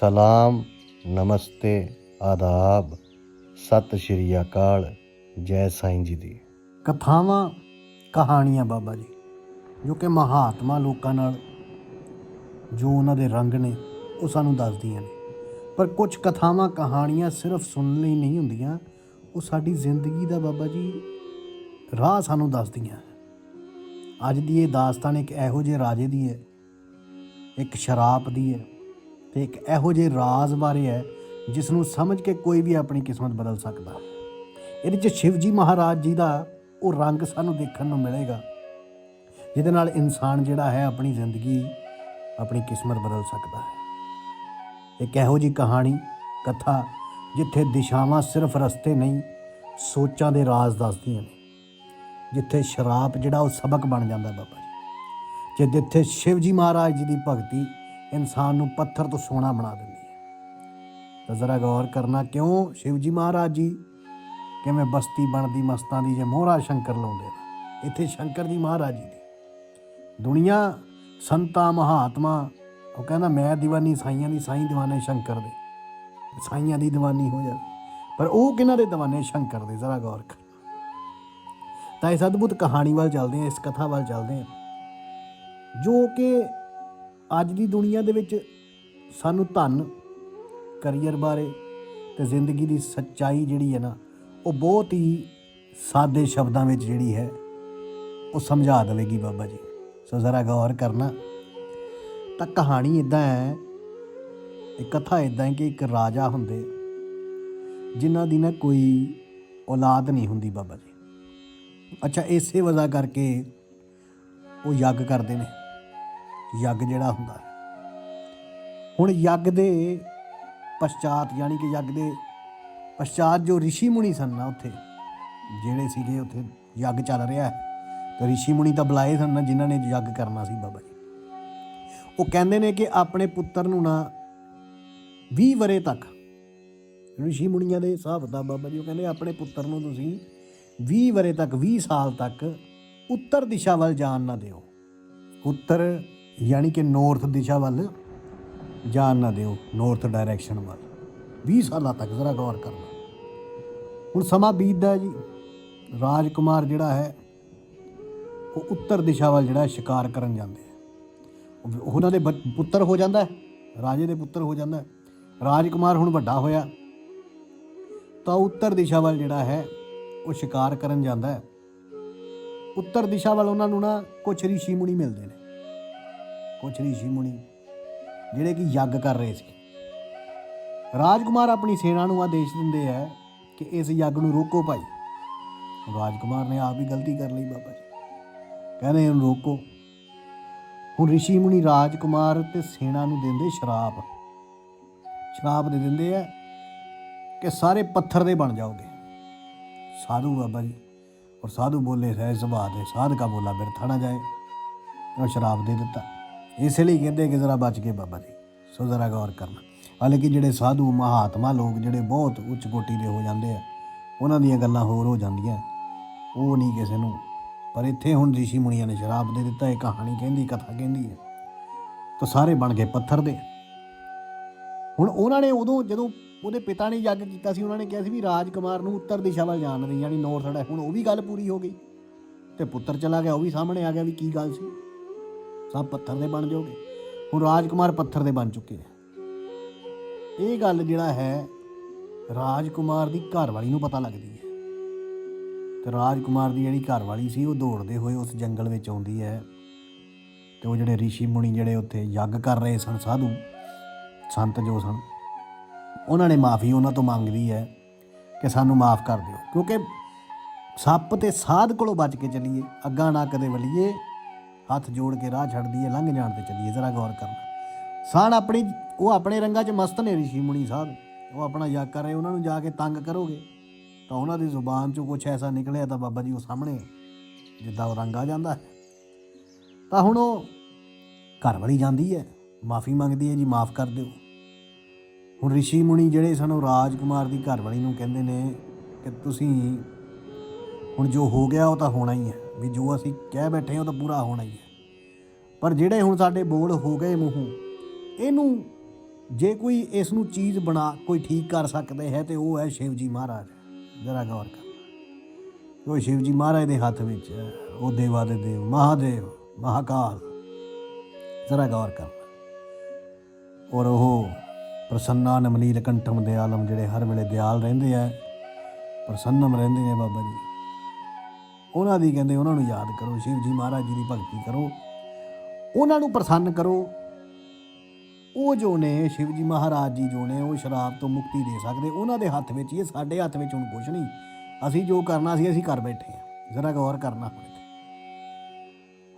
ਸਲਾਮ, ਨਮਸਤੇ, ਆਦਾਬ, ਸਤਿ ਸ਼੍ਰੀ ਅਕਾਲ, ਜੈ ਸਾਈਂ ਜੀ ਦੀ। ਕਥਾਵਾਂ, ਕਹਾਣੀਆਂ ਬਾਬਾ ਜੀ, ਜੋ ਕਿ ਮਹਾਤਮਾ ਲੋਕਾਂ ਨਾਲ ਜੋ ਉਹਨਾਂ ਦੇ ਰੰਗ ਨੇ, ਉਹ ਸਾਨੂੰ ਦੱਸਦੀਆਂ ਨੇ। ਪਰ ਕੁਝ ਕਥਾਵਾਂ, ਕਹਾਣੀਆਂ ਸਿਰਫ ਸੁਣਨ ਲਈ ਨਹੀਂ ਹੁੰਦੀਆਂ, ਉਹ ਸਾਡੀ ਜ਼ਿੰਦਗੀ ਦਾ ਬਾਬਾ ਜੀ ਰਾਹ ਸਾਨੂੰ ਦੱਸਦੀਆਂ ਅੱਜ ਦੀ ਇਹ ਦਾਸਤਾਨ ਇੱਕ ਇਹੋ ਜਿਹੇ ਰਾਜੇ ਦੀ ਹੈ, ਇੱਕ ਸ਼ਰਾਪ ਦੀ ਹੈ ਤੇ ਇੱਕ ਇਹੋ ਜਿਹੇ ਰਾਜ਼ ਬਾਰੇ ਹੈ ਜਿਸ ਨੂੰ ਸਮਝ ਕੇ ਕੋਈ ਵੀ ਆਪਣੀ ਕਿਸਮਤ ਬਦਲ ਸਕਦਾ। ਇਹਦੇ 'ਚ ਸ਼ਿਵ ਜੀ ਮਹਾਰਾਜ ਜੀ ਦਾ ਉਹ ਰੰਗ ਸਾਨੂੰ ਦੇਖਣ ਨੂੰ ਮਿਲੇਗਾ, ਜਿਹਦੇ ਨਾਲ ਇਨਸਾਨ ਜਿਹੜਾ ਹੈ ਆਪਣੀ ਜ਼ਿੰਦਗੀ, ਆਪਣੀ ਕਿਸਮਤ ਬਦਲ ਸਕਦਾ ਹੈ। ਇੱਕ ਇਹੋ ਜੀ ਕਹਾਣੀ, ਕਥਾ, ਜਿੱਥੇ ਦਿਸ਼ਾਵਾਂ ਸਿਰਫ ਰਸਤੇ ਨਹੀਂ, ਸੋਚਾਂ ਦੇ ਰਾਜ਼ ਦੱਸਦੀਆਂ ਨੇ। ਜਿੱਥੇ ਸ਼ਰਾਪ ਜਿਹੜਾ ਉਹ ਸਬਕ ਬਣ ਜਾਂਦਾ ਬਾਬਾ ਜੀ। ਜੇ ਜਿੱਥੇ ਸ਼ਿਵ ਜੀ ਮਹਾਰਾਜ ਜੀ ਦੀ ਭਗਤੀ ਇਨਸਾਨ ਨੂੰ ਪੱਥਰ ਤੋਂ ਸੋਨਾ ਬਣਾ ਦਿੰਦੀ ਹੈ। ਤਾਂ ਜ਼ਰਾ ਗੌਰ ਕਰਨਾ ਕਿਉਂ ਸ਼ਿਵਜੀ ਮਹਾਰਾਜ ਜੀ? ਕਿਵੇਂ ਬਸਤੀ ਬਣਦੀ ਮਸਤਾਂ ਦੀ ਜੇ ਮੋਹਰਾ ਸ਼ੰਕਰ ਲਾਉਂਦੇ ਨੇ? ਇੱਥੇ ਸ਼ੰਕਰ ਦੀ ਮਹਾਰਾਜ ਜੀ ਦੀ। ਦੁਨੀਆ, ਸੰਤਾ, ਮਹਾਤਮਾ, ਉਹ ਕਹਿੰਦਾ ਮੈਂ ਦੀਵਾਨੀ, ਸਾਈਆਂ ਦੀ ਸਾਈਂ ਦੀਵਾਨੇ ਸ਼ੰਕਰ ਦੇ। ਸਾਈਆਂ ਦੀ ਦੀਵਾਨੀ ਹੋ ਜਾਵੇ। ਪਰ ਉਹ ਕਿਹਨਾਂ ਦੇ ਦੀਵਾਨੇ? ਸ਼ੰਕਰ ਦੇ, ਜ਼ਰਾ ਗੌਰ ਕਰ ਤਾਂ ਇਸ ਅਦਭੁਤ ਕਹਾਣੀ ਵੱਲ ਚੱਲਦੇ ਆ ਇਸ ਕਥਾ ਵੱਲ ਚੱਲਦੇ ਆ ਜੋ ਕਿ ਅੱਜ ਦੀ ਦੁਨੀਆ ਦੇ ਵਿੱਚ ਸਾਨੂੰ ਧਨ ਕਰੀਅਰ ਬਾਰੇ ਤੇ ਜ਼ਿੰਦਗੀ ਦੀ ਸੱਚਾਈ ਜਿਹੜੀ ਹੈ ਨਾ, ਉਹ ਬਹੁਤ ਹੀ ਸਾਦੇ ਸ਼ਬਦਾਂ ਵਿੱਚ ਜਿਹੜੀ ਹੈ, ਉਹ ਸਮਝਾ ਦੇਵੇਗੀ ਬਾਬਾ ਜੀ। ਸੋ ਜ਼ਰਾ ਗੌਰ ਕਰਨਾ। ਤਾਂ ਕਹਾਣੀ ਇਦਾਂ ਹੈ ਇਹ ਕਥਾ ਇਦਾਂ ਹੈ ਕਿ ਇੱਕ ਰਾਜਾ ਹੁੰਦੇ, ਜਿਨ੍ਹਾਂ ਦੀ ਨਾ ਕੋਈ ਔਲਾਦ ਨਹੀਂ ਹੁੰਦੀ ਬਾਬਾ ਜੀ। ਅੱਛਾ, ਇਸੇ ਵਜ੍ਹਾ ਕਰਕੇ ਉਹ ਯੱਗ ਕਰਦੇ ਨੇ। ਯੱਗ ਜਿਹੜਾ ਹੁੰਦਾ ਹੈ ਹੁਣ ਯੱਗ ਦੇ ਪਛਾਤ ਯਾਨੀ ਕਿ ਯੱਗ ਦੇ ਪਛਾਤ ਜੋ ઋષਿ ਮੁਨੀ ਸਨ ਨਾ ਉੱਥੇ ਜਿਹੜੇ ਸੀਗੇ ਉੱਥੇ ਯੱਗ ਚੱਲ ਰਿਹਾ ਹੈ ਤੇ ઋષਿ ਮੁਨੀ ਤਾਂ ਬੁਲਾਏ ਸਨ ਨਾ ਜਿਨ੍ਹਾਂ ਨੇ ਯੱਗ ਕਰਨਾ ਸੀ ਬਾਬਾ ਜੀ ਉਹ ਕਹਿੰਦੇ ਨੇ ਕਿ ਆਪਣੇ ਪੁੱਤਰ ਨੂੰ ਨਾ 20 ਵਰੇ ਤੱਕ ઋષਿ ਮੁਨੀਆਂ ਦੇ ਹਿਸਾਬ ਦਾ ਬਾਬਾ ਜੀ ਉਹ ਕਹਿੰਦੇ ਆਪਣੇ ਪੁੱਤਰ ਨੂੰ ਤੁਸੀਂ 20 ਵਰੇ ਤੱਕ 20 ਸਾਲ ਤੱਕ ਉੱਤਰ ਦਿਸ਼ਾ ਵੱਲ ਜਾਣ ਨਾ ਦਿਓ ਉੱਤਰ ਯਾਨੀ ਕਿ ਨਾਰਥ ਦਿਸ਼ਾ ਵੱਲ ਜਾਣ ਨਾ ਦਿਓ ਨਾਰਥ ਡਾਇਰੈਕਸ਼ਨ ਵੱਲ। 20 ਸਾਲਾਂ ਤੱਕ ਜ਼ਰਾ ਗੌਰ ਕਰਨਾ ਹੁਣ ਸਮਾਂ ਬੀਤਦਾ ਹੈ ਜੀ। ਰਾਜਕੁਮਾਰ ਜਿਹੜਾ ਹੈ, ਉਹ ਉੱਤਰ ਦਿਸ਼ਾ ਵੱਲ ਜਿਹੜਾ ਸ਼ਿਕਾਰ ਕਰਨ ਜਾਂਦੇ ਆ। ਉਹਨਾਂ ਦੇ ਬੱਚ- ਪੁੱਤਰ ਹੋ ਜਾਂਦਾ ਰਾਜੇ ਦੇ ਪੁੱਤਰ ਹੋ ਜਾਂਦਾ ਹੈ। ਰਾਜਕੁਮਾਰ ਹੁਣ ਵੱਡਾ ਹੋਇਆ। ਤਾਂ ਉੱਤਰ ਦਿਸ਼ਾ ਵੱਲ ਜਿਹੜਾ ਹੈ, ਉਹ ਸ਼ਿਕਾਰ ਕਰਨ ਜਾਂਦਾ ਹੈ। ਉੱਤਰ ਦਿਸ਼ਾ ਵੱਲ ਉਹਨਾਂ ਨੂੰ ਨਾ ਕੁਝ ઋષਿ ਮੁਨੀ ਮਿਲਦੇ ਨੇ। ਕੁਝ ਰਿਸ਼ੀ ਮੁਨੀ, ਜਿਹੜੇ ਕਿ ਯੱਗ ਕਰ ਰਹੇ ਸੀ। ਰਾਜਕੁਮਾਰ ਆਪਣੀ ਸੈਨਾ ਨੂੰ ਆਦੇਸ਼ ਦਿੰਦੇ ਹੈ ਕਿ ਇਸ ਯੱਗ ਨੂੰ ਰੋਕੋ ਭਾਈ। ਰਾਜਕੁਮਾਰ ਨੇ ਆਪ ਹੀ ਗਲਤੀ ਕਰ ਲਈ ਬਾਬਾ ਜੀ। ਕਹਿੰਦੇ ਇਹਨੂੰ ਰੋਕੋ। ਹੁਣ ਰਿਸ਼ੀ ਮੁਨੀ ਰਾਜਕੁਮਾਰ ਤੇ ਸੈਨਾ ਨੂੰ ਦਿੰਦੇ ਸ਼ਰਾਪ। ਸ਼ਰਾਪ ਦੇ ਦਿੰਦੇ ਆ ਕਿ ਸਾਰੇ ਪੱਥਰ ਦੇ ਬਣ ਜਾਓਗੇ। ਸਾਧੂ ਬਾਬਾ ਜੀ, ਔਰ ਸਾਧੂ ਬੋਲੇ ਸਹਿ ਸੁਭਾਅ ਦੇ, ਸਾਧਕਾ ਬੋਲਾ ਬਿਰਥਾ ਨਾ ਜਾਏ ਉਹ ਸ਼ਰਾਬ ਦੇ ਦਿੱਤਾ। ਇਸੇ ਲਈ ਕਹਿੰਦੇ ਕਿ ਜ਼ਰਾ ਬਚ ਕੇ ਬਾਬਾ ਜੀ, ਸੋ ਜ਼ਰਾ ਗੌਰ ਕਰਨਾ। ਹਾਲਾਂਕਿ ਜਿਹੜੇ ਸਾਧੂ ਮਹਾਤਮਾ ਲੋਕ ਜਿਹੜੇ ਬਹੁਤ ਉੱਚ ਕੋਟੀ ਦੇ ਹੋ ਜਾਂਦੇ ਆ, ਉਹਨਾਂ ਦੀਆਂ ਗੱਲਾਂ ਹੋਰ ਹੋ ਜਾਂਦੀਆਂ। ਉਹ ਨਹੀਂ ਕਿਸੇ ਨੂੰ। ਪਰ ਇੱਥੇ ਹੁਣ ઋષਿ ਮੁਨੀਆਂ ਨੇ ਸ਼ਰਾਬ ਦੇ ਦਿੱਤਾ, ਇਹ ਕਹਾਣੀ ਕਹਿੰਦੀ, ਕਥਾ ਕਹਿੰਦੀ ਹੈ। ਤਾਂ ਸਾਰੇ ਬਣ ਗਏ ਪੱਥਰ ਦੇ। ਹੁਣ ਉਹਨਾਂ ਨੇ ਉਦੋਂ ਜਦੋਂ ਉਹਦੇ ਪਿਤਾ ਨੇ ਯੱਗ ਕੀਤਾ ਸੀ, ਉਹਨਾਂ ਨੇ ਕਿਹਾ ਸੀ ਵੀ ਰਾਜਕੁਮਾਰ ਨੂੰ ਉੱਤਰ ਦਿਸ਼ਾ ਵੱਲ ਜਾਣ ਦੇ, ਯਾਨੀ ਨੌਰਥ ਸਾਈਡ ਹੁਣ ਉਹ ਵੀ ਗੱਲ ਪੂਰੀ ਹੋ ਗਈ। ਤੇ ਪੁੱਤਰ ਚਲਾ ਗਿਆ, ਉਹ ਵੀ ਸਾਹਮਣੇ ਆ ਗਿਆ ਵੀ ਕੀ ਗੱਲ ਸੀ। ਸਭ ਪੱਥਰ ਦੇ ਬਣ ਜਾਓਗੇ। ਹੁਣ ਰਾਜਕੁਮਾਰ ਪੱਥਰ ਦੇ ਬਣ ਚੁੱਕੇ ਆ ਇਹ ਗੱਲ ਜਿਹੜਾ ਹੈ, ਰਾਜਕੁਮਾਰ ਦੀ ਘਰਵਾਲੀ ਨੂੰ ਪਤਾ ਲੱਗਦੀ ਹੈ। ਤੇ ਰਾਜਕੁਮਾਰ ਦੀ ਜਿਹੜੀ ਘਰਵਾਲੀ ਸੀ, ਉਹ ਦੌੜਦੇ ਹੋਏ ਉਸ ਜੰਗਲ ਵਿੱਚ ਆਉਂਦੀ ਹੈ। ਤੇ ਉਹ ਜਿਹੜੇ ઋષਿ ਮੁਨੀ ਜਿਹੜੇ ਉੱਥੇ ਯੱਗ ਕਰ ਰਹੇ ਸਨ, ਸਾਧੂ, ਸੰਤ ਜੋ ਸਨ, ਉਹਨਾਂ ਨੇ ਮਾਫੀ ਉਹਨਾਂ ਤੋਂ ਮੰਗਦੀ ਹੈ ਕਿ ਸਾਨੂੰ ਮਾਫ ਕਰ ਦਿਓ। ਕਿਉਂਕਿ ਸੱਪ ਤੇ ਸਾਧ ਕੋਲੋਂ ਬਚ ਕੇ ਚੱਲੀਏ, ਅੱਗਾ ਨਾ ਕਦੇ ਵਲੀਏ ਹੱਥ ਜੋੜ ਕੇ ਰਾਹ ਛੱਡਦੀ ਹੈ, ਲੰਘ ਜਾਣ ਤੇ ਚੱਲੀਏ, ਜ਼ਰਾ ਗੌਰ ਕਰਨਾ। ਸਾਣ ਆਪਣੀ, ਉਹ ਆਪਣੇ ਰੰਗਾਂ 'ਚ ਮਸਤ ਨੇ ਰਿਸ਼ੀ ਮੁਨੀ ਸਾਹਿਬ। ਉਹ ਆਪਣਾ ਯਾਕ ਕਰ ਉਹਨਾਂ ਨੂੰ ਜਾ ਕੇ ਤੰਗ ਕਰੋਗੇ। ਤਾਂ ਉਹਨਾਂ ਦੀ ਜ਼ੁਬਾਨ 'ਚੋਂ ਕੁਝ ਐਸਾ ਨਿਕਲਿਆ ਤਾਂ ਬਾਬਾ ਜੀ ਉਹ ਸਾਹਮਣੇ ਜਿੱਦਾਂ ਉਹ ਰੰਗ ਆ ਜਾਂਦਾ ਤਾਂ ਹੁਣ ਉਹ ਘਰ ਵਾਲੀ ਜਾਂਦੀ ਹੈ, ਮਾਫੀ ਮੰਗਦੀ ਹੈ ਜੀ, ਮਾਫ ਕਰ ਦਿਓ। ਹੁਣ ਰਿਸ਼ੀ ਮੁਨੀ ਜਿਹੜੇ ਸਾਨੂੰ ਰਾਜਕੁਮਾਰ ਦੀ ਘਰ ਵਾਲੀ ਨੂੰ ਕਹਿੰਦੇ ਨੇ ਕਿ ਤੁਸੀਂ ਹੁਣ ਜੋ ਹੋ ਗਿਆ ਉਹ ਤਾਂ ਹੋਣਾ ਹੀ ਹੈ। ਵੀ ਜੋ ਅਸੀਂ ਕਹਿ ਬੈਠੇ ਹਾਂ ਉਹ ਤਾਂ ਪੂਰਾ ਹੋਣਾ ਹੀ ਹੈ। ਪਰ ਜਿਹੜੇ ਹੁਣ ਸਾਡੇ ਬੋਲ ਹੋ ਗਏ ਮੂੰਹੋਂ, ਇਹਨੂੰ ਜੇ ਕੋਈ ਇਸ ਨੂੰ ਚੀਜ਼ ਬਣਾ, ਕੋਈ ਠੀਕ ਕਰ ਸਕਦੇ ਹੈ ਤੇ ਉਹ ਹੈ ਸ਼ਿਵ ਜੀ ਮਹਾਰਾਜ। ਜਰਾ ਗੌਰ ਕਰ। ਉਹ ਸ਼ਿਵ ਜੀ ਮਹਾਰਾਜ ਦੇ ਹੱਥ ਵਿੱਚ ਹੈ, ਉਹ ਦੇਵਾ ਦੇ ਦੇਵ, ਮਹਾਦੇਵ, ਮਹਾਕਾਲ। ਜਰਾ ਗੌਰ ਕਰ। ਔਰ ਉਹ ਪ੍ਰਸੰਨਾ ਨਮਨੀਲ ਕੰਠਮ ਦਿਆਲਮ ਜਿਹੜੇ ਹਰ ਵੇਲੇ ਦਿਆਲ ਰਹਿੰਦੇ ਆ, ਪ੍ਰਸੰਨਮ ਰਹਿੰਦੇ ਨੇ ਬਾਬਾ ਜੀ। ਉਹਨਾਂ ਦੀ ਕਹਿੰਦੇ ਉਹਨਾਂ ਨੂੰ ਯਾਦ ਕਰੋ, ਸ਼ਿਵ ਜੀ ਮਹਾਰਾਜ ਜੀ ਦੀ ਭਗਤੀ ਕਰੋ। ਉਹਨਾਂ ਨੂੰ ਪ੍ਰਸੰਨ ਕਰੋ। ਉਹ ਜੋ ਨੇ, ਸ਼ਿਵ ਜੀ ਮਹਾਰਾਜ ਜੀ ਜੋ ਨੇ, ਉਹ ਸ਼ਰਾਬ ਤੋਂ ਮੁਕਤੀ ਦੇ ਸਕਦੇ। ਉਹਨਾਂ ਦੇ ਹੱਥ ਵਿੱਚ ਇਹ ਸਾਡੇ ਹੱਥ ਵਿੱਚ ਹੁਣ ਕੁਝ ਨਹੀਂ। ਅਸੀਂ ਜੋ ਕਰਨਾ ਸੀ, ਅਸੀਂ ਕਰ ਬੈਠੇ ਹਾਂ। ਜ਼ਰਾ ਗੌਰ ਕਰਨਾ ਹੁਣ ਇੱਥੇ।